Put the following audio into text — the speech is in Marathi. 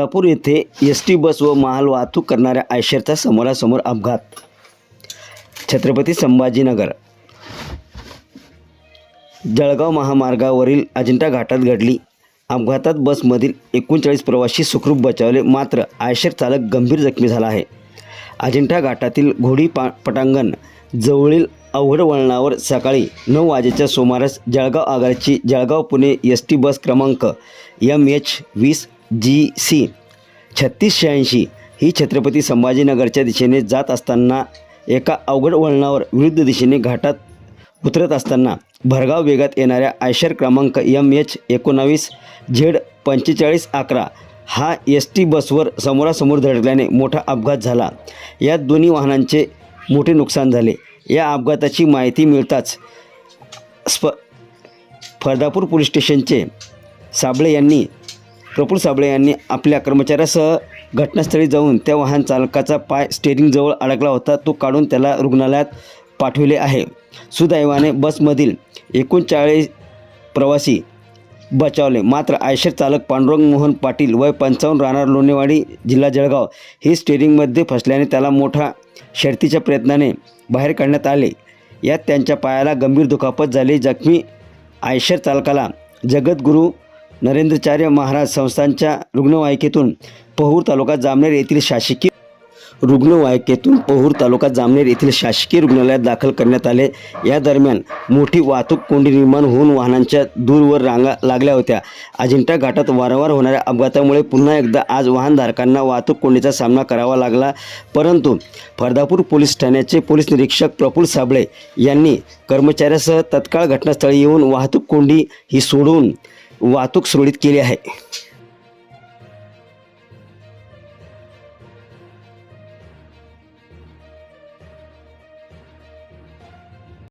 फर्दापूर येथे एस टी बस व माल वाहतूक करणाऱ्या आयशरचा समोरासमोर अपघात. छत्रपती संभाजीनगर. जळगाव महामार्गावरील अजिंठा घाटात घडली. अपघातात बसमधील एकोणचाळीस प्रवासी सुखरूप बचावले मात्र आयशर चालक गंभीर जखमी झाला आहे. अजिंठा घाटातील घोडी पा पटांगण जवळील अवघड वळणावर सकाळी नऊ वाजेच्या सुमारास Jalgaon आगारची Jalgaon Pune S T bus क्रमांक एम एच वीस जी सी. छत्तीस शहाऐंशी ही छत्रपती संभाजीनगरच्या दिशेने जात असताना एका अवघड वळणावर विरुद्ध दिशेने घाटात उतरत असताना भरगाव वेगात येणाऱ्या आयशर क्रमांक एम एच एकोणावीस झेड पंचेचाळीस अकरा हा एस टी बसवर समोरासमोर धडकल्याने मोठा अपघात झाला. यात दोन्ही वाहनांचे मोठे नुकसान झाले. या अपघाताची माहिती मिळताच स्प फर्दापूर पोलीस स्टेशनचे साबळे यांनी प्रफुल साबळे यांनी आपल्या कर्मचाऱ्यासह घटनास्थळी जाऊन त्या वाहन चालकाचा पाय स्टेरिंगजवळ अडकला होता. तो काढून त्याला रुग्णालयात पाठविले आहे. सुदैवाने बसमधील एकोणचाळीस प्रवासी बचावले. मात्र आयशर चालक पांडुरंग मोहन पाटील वय पंचावन्न राहणार लोणेवाडी जिल्हा जळगाव. हे स्टेरिंगमध्ये फसल्याने त्याला मोठा शर्तीच्या प्रयत्नाने बाहेर काढण्यात आले. यात त्यांच्या पायाला गंभीर दुखापत झाली. जखमी आयशर चालकाला जगद्गुरू नरेंद्रचार्य महाराज संस्थांच्या रुग्णवाहिकेतून पहूर तालुका जामनेर येथील शासकीय रुग्णवाहिकेतून पहूर तालुका जामनेर येथील शासकीय रुग्णालयात दाखल करण्यात आले. या दरम्यान मोठी वाहतूक कोंडी निर्माण होऊन वाहनांच्या दूरवर रांगा लागल्या होत्या. अजिंठा घाटात वारंवार होणाऱ्या अपघातामुळे पुन्हा एकदा आज वाहनधारकांना वाहतूक कोंडीचा सामना करावा लागला. परंतु फरदापूर पोलीस ठाण्याचे पोलीस निरीक्षक प्रफुल्ल साबळे यांनी कर्मचाऱ्यासह तत्काळ घटनास्थळी येऊन वाहतूक कोंडी ही सोडून वाहतूक सुरळीत केली आहे.